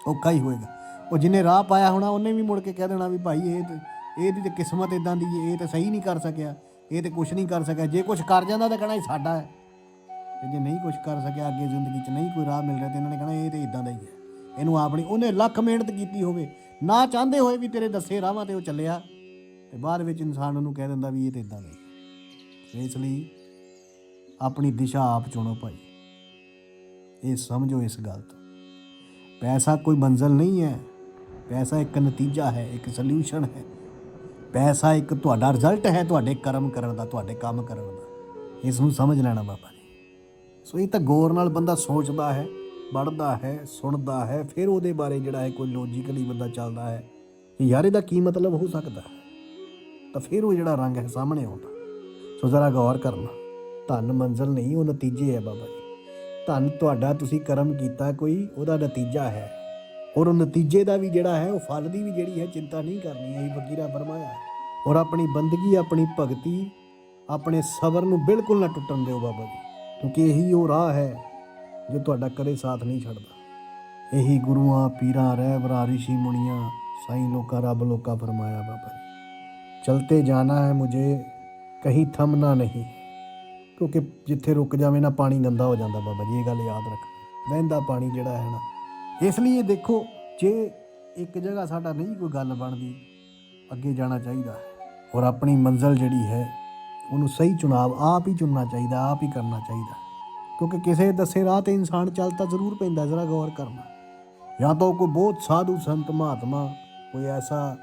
ਔਖਾ ਹੀ ਹੋਏਗਾ। ਉਹ ਜਿਹਨੇ ਰਾਹ ਪਾਇਆ ਹੋਣਾ ਉਹਨੇ ਵੀ ਮੁੜ ਕੇ ਕਹਿ ਦੇਣਾ ਵੀ ਭਾਈ ਇਹ ਤੇ ਇਹਦੀ ਤੇ ਕਿਸਮਤ ਇਦਾਂ ਦੀ ਹੈ, ਇਹ ਤਾਂ ਸਹੀ ਨਹੀਂ ਕਰ ਸਕਿਆ ਇਹ ਤੇ ਕੁਝ ਨਹੀਂ ਕਰ ਸਕਿਆ। ਜੇ ਕੁਝ ਕਰ ਜਾਂਦਾ ਤਾਂ ਕਹਿਣਾ ਇਹ ਸਾਡਾ ਹੈ। ਤੇ ਜੇ ਨਹੀਂ ਕੁਝ ਕਰ ਸਕਿਆ ਅੱਗੇ ਜ਼ਿੰਦਗੀ 'ਚ ਨਹੀਂ ਕੋਈ ਰਾਹ ਮਿਲ ਰਿਹਾ ਤੇ ਇਹਨਾਂ ਨੇ ਕਹਿਣਾ ਇਹ ਤੇ ਇਦਾਂ ਦਾ ਹੀ ਹੈ। ਇਹਨੂੰ ਆਪਣੀ ਉਹਨੇ ਲੱਖ ਮਿਹਨਤ ਕੀਤੀ ਹੋਵੇ। ਨਾ ਚਾਹੁੰਦੇ ਹੋਏ ਵੀ ਤੇਰੇ ਦੱਸੇ ਰਾਹਾਂ ਤੇ ਉਹ ਚੱਲਿਆ, ਤੇ ਬਾਅਦ ਵਿੱਚ ਇਨਸਾਨ ਉਹਨੂੰ ਕਹਿ ਦਿੰਦਾ ਵੀ ਇਹ ਤੇ ਇਦਾਂ ਨਹੀਂ ਇਸ ਲਈ ਆਪਣੀ ਦਿਸ਼ਾ ਆਪ ਚੁਣੋ ਭਾਈ। ਇਹ ਸਮਝੋ ਇਸ ਗੱਲ ਤੋਂ। ਪੈਸਾ ਕੋਈ ਮੰਜ਼ਲ ਨਹੀਂ ਹੈ। ਪੈਸਾ ਇੱਕ ਨਤੀਜਾ ਹੈ, ਇੱਕ ਸੋਲੂਸ਼ਨ ਹੈ। ਪੈਸਾ ਇੱਕ ਤੁਹਾਡਾ ਰਿਜ਼ਲਟ ਹੈ ਤੁਹਾਡੇ ਕਰਮ ਕਰਨ ਦਾ, ਤੁਹਾਡੇ ਕੰਮ ਕਰਨ ਦਾ। ਇਸ ਨੂੰ ਸਮਝ ਲੈਣਾ ਬਾਬਾ ਜੀ। ਸੋ ਇਹ ਤਾਂ ਗੌਰ ਨਾਲ ਬੰਦਾ ਸੋਚਦਾ ਹੈ। ਪੜ੍ਹਦਾ ਹੈ, ਸੁਣਦਾ ਹੈ, ਫਿਰ ਉਹਦੇ ਬਾਰੇ ਜਿਹੜਾ ਹੈ ਕੋਈ ਲੌਜੀਕਲੀ ਬੰਦਾ ਚੱਲਦਾ ਹੈ। ਯਾਰ ਇਹਦਾ ਕੀ ਮਤਲਬ ਹੋ ਸਕਦਾ ਤਾਂ ਫਿਰ ਉਹ ਜਿਹੜਾ ਰੰਗ ਹੈ ਸਾਹਮਣੇ ਆਉਂਦਾ। ਸੋ ਜ਼ਰਾ ਗੌਰ ਕਰਨਾ, ਧਨ ਮੰਜ਼ਲ ਨਹੀਂ, ਉਹ ਨਤੀਜੇ ਹੈ ਬਾਬਾ ਜੀ। ਧਨ ਤੁਹਾਡਾ, ਤੁਸੀਂ ਕਰਮ ਕੀਤਾ, ਕੋਈ ਉਹਦਾ ਨਤੀਜਾ ਹੈ। ਔਰ ਉਹ ਨਤੀਜੇ ਦਾ ਵੀ ਜਿਹੜਾ ਹੈ, ਉਹ ਫਲ ਦੀ ਵੀ ਜਿਹੜੀ ਹੈ, ਚਿੰਤਾ ਨਹੀਂ ਕਰਨੀ ਹੈ ਇਹ ਵਕੀਰਾ ਫਰਮਾਇਆ ਔਰ ਆਪਣੀ ਬੰਦਗੀ, ਆਪਣੀ ਭਗਤੀ, ਆਪਣੇ ਸਬਰ ਨੂੰ ਬਿਲਕੁਲ ਨਾ ਟੁੱਟਣ ਦਿਓ ਬਾਬਾ ਜੀ, ਕਿਉਂਕਿ ਇਹੀ ਉਹ ਰਾਹ ਹੈ। ਜੋ ਤੁਹਾਡਾ ਕਦੇ ਸਾਥ ਨਹੀਂ ਛੱਡਦਾ। ਇਹੀ ਗੁਰੂਆਂ, ਪੀਰਾਂ, ਰਹਿਬਰਾਂ, ਰਿਸ਼ੀ ਮੁਨੀਆਂ, ਸਾਈਂ ਲੋਕਾਂ, ਰੱਬ ਲੋਕਾਂ ਫਰਮਾਇਆ, ਬਾਬਾ ਜੀ। ਚਲਤੇ ਜਾਣਾ ਹੈ ਮੁਝੇ, ਕਹੀਂ ਥਮਨਾ ਨਹੀਂ। ਕਿਉਂਕਿ ਜਿੱਥੇ ਰੁਕ ਜਾਵੇ ਨਾ ਪਾਣੀ ਗੰਦਾ ਹੋ ਜਾਂਦਾ, ਬਾਬਾ ਜੀ, ਇਹ ਗੱਲ ਯਾਦ ਰੱਖ ਵਹਿੰਦਾ ਪਾਣੀ ਜਿਹੜਾ ਹੈ ਨਾ, ਇਸ ਲਈ ਇਹ ਦੇਖੋ, ਜੇ ਇੱਕ ਜਗ੍ਹਾ ਸਾਡਾ ਨਹੀਂ ਕੋਈ ਗੱਲ ਬਣਦੀ, ਅੱਗੇ ਜਾਣਾ ਚਾਹੀਦਾ ਔਰ ਆਪਣੀ ਮੰਜ਼ਲ ਜਿਹੜੀ ਹੈ, ਉਹਨੂੰ ਸਹੀ ਚੁਣਾਵ ਆਪ ਹੀ ਚੁਣਨਾ ਚਾਹੀਦਾ, ਆਪ ਹੀ ਕਰਨਾ ਚਾਹੀਦਾ ਕਿਉਂਕਿ ਕਿਸੇ ਦੱਸੇ ਰਾਹ ਤੇ ਇਨਸਾਨ ਚੱਲ ਤਾਂ ਜ਼ਰੂਰ ਪੈਂਦਾ, ਜ਼ਰਾ ਗੌਰ ਕਰਨਾ। ਜਾਂ ਤਾਂ ਕੋਈ ਬਹੁਤ ਸਾਧੂ ਸੰਤ, ਮਹਾਤਮਾ, ਕੋਈ ਐਸਾ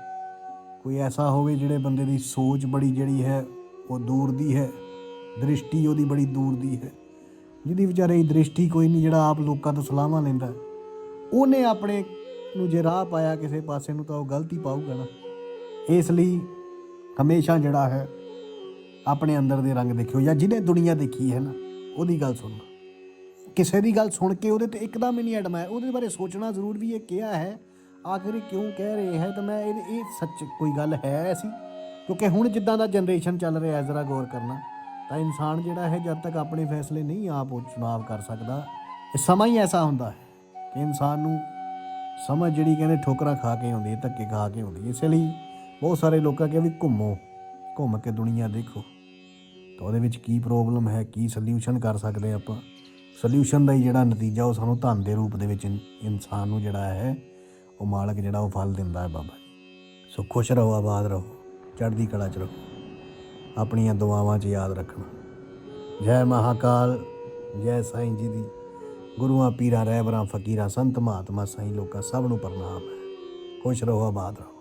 ਕੋਈ ਐਸਾ ਹੋਵੇ ਜਿਹੜੇ ਬੰਦੇ ਦੀ ਸੋਚ ਬੜੀ ਜਿਹੜੀ ਹੈ, ਉਹ ਦੂਰ ਦੀ ਹੈ, ਦ੍ਰਿਸ਼ਟੀ ਉਹਦੀ ਬੜੀ ਦੂਰ ਦੀ ਹੈ। ਜਿਹਦੀ ਵਿਚਾਰੇ ਦੀ ਦ੍ਰਿਸ਼ਟੀ ਕੋਈ ਨਹੀਂ, ਜਿਹੜਾ ਆਪ ਲੋਕਾਂ ਤੋਂ ਸਲਾਹਾਂ ਲੈਂਦਾ ਉਹਨੇ ਆਪਣੇ ਨੂੰ ਜੇ ਰਾਹ ਪਾਇਆ ਕਿਸੇ ਪਾਸੇ ਨੂੰ, ਤਾਂ ਉਹ ਗਲਤੀ ਪਾਊਗਾ ਨਾ। ਇਸ ਲਈ ਹਮੇਸ਼ਾ ਜਿਹੜਾ ਹੈ, ਆਪਣੇ ਅੰਦਰ ਦੇ ਰੰਗ ਦੇਖਿਓ, ਜਾਂ ਜਿਹਨੇ ਦੁਨੀਆ ਦੇਖੀ ਹੈ ਨਾ ਉਹਦੀ ਗੱਲ ਸੁਣਨਾ ਕਿਸੇ ਦੀ ਗੱਲ ਸੁਣ ਕੇ ਉਹਦੇ ਤੇ ਇੱਕਦਮ ਹੀ ਨਹੀਂ ਅੜਮਾਇਆ ਉਹਦੇ ਬਾਰੇ ਸੋਚਣਾ ਜ਼ਰੂਰ ਵੀ ਇਹ ਕਿਹਾ ਹੈ। ਆਖਿਰ ਇਹ ਕਿਉਂ ਕਹਿ ਰਹੇ ਹੈ? ਤਾਂ ਮੈਂ ਇਹ ਇਹ ਸੱਚ ਕੋਈ ਗੱਲ ਹੈ ਐਸੀ? ਕਿਉਂਕਿ ਹੁਣ ਜਿੱਦਾਂ ਦਾ ਜਨਰੇਸ਼ਨ ਚੱਲ ਰਿਹਾ ਹੈ ਜ਼ਰਾ ਗੌਰ ਕਰਨਾ, ਤਾਂ ਇਨਸਾਨ ਜਿਹੜਾ ਹੈ ਜਦ ਤੱਕ ਆਪਣੇ ਫੈਸਲੇ ਨਹੀਂ ਆਪ ਉਹ ਚੁਣਾਵ ਕਰ ਸਕਦਾ। ਇਹ ਸਮਾਂ ਹੀ ਐਸਾ ਹੁੰਦਾ ਹੈ ਕਿ ਇਨਸਾਨ ਨੂੰ ਸਮਝ ਜਿਹੜੀ ਕਹਿੰਦੇ ਠੋਕਰਾਂ ਖਾ ਕੇ ਆਉਂਦੀ ਹੈ, ਧੱਕੇ ਖਾ ਕੇ ਆਉਂਦੀ ਹੈ। ਇਸੇ ਲਈ ਬਹੁਤ ਸਾਰੇ ਲੋਕਾਂ ਕਹਿੰਦੇ ਵੀ ਘੁੰਮੋ, ਘੁੰਮ ਕੇ ਦੁਨੀਆ ਦੇਖੋ। ਤਾਂ ਉਹਦੇ ਵਿੱਚ ਕੀ ਪ੍ਰੋਬਲਮ ਹੈ, ਕੀ ਸੋਲੂਸ਼ਨ ਕਰ ਸਕਦੇ ਆਪਾਂ? ਸੋਲੂਸ਼ਨ ਦਾ ਹੀ ਜਿਹੜਾ ਨਤੀਜਾ ਉਹ ਸਾਨੂੰ ਧਨ ਦੇ ਰੂਪ ਦੇ ਵਿੱਚ ਇਨ- ਇਨਸਾਨ ਨੂੰ ਜਿਹੜਾ ਹੈ, ਉਹ ਮਾਲਕ ਜਿਹੜਾ ਉਹ ਫਲ ਦਿੰਦਾ ਹੈ ਬਾਬਾ ਜੀ। ਸੋ ਖੁਸ਼ ਰਹੋ, ਆਬਾਦ ਰਹੋ, ਚੜ੍ਹਦੀ ਕਲਾ ਚ ਰਹੋ। ਆਪਣੀਆਂ ਦੁਆਵਾਂ 'ਚ ਯਾਦ ਰੱਖਣਾ। ਜੈ ਮਹਾਕਾਲ, ਜੈ ਸਾਈਂ ਜੀ ਦੀ। ਗੁਰੂਆਂ, ਪੀਰਾਂ, ਰਹਿਬਰਾਂ, ਫਕੀਰਾਂ, ਸੰਤ, ਮਹਾਤਮਾ ਸਾਈਂ, ਲੋਕਾਂ ਸਭ ਨੂੰ ਪ੍ਰਣਾਮ ਹੈ। ਖੁਸ਼ ਰਹੋ, ਆਬਾਦ ਰਹੋ।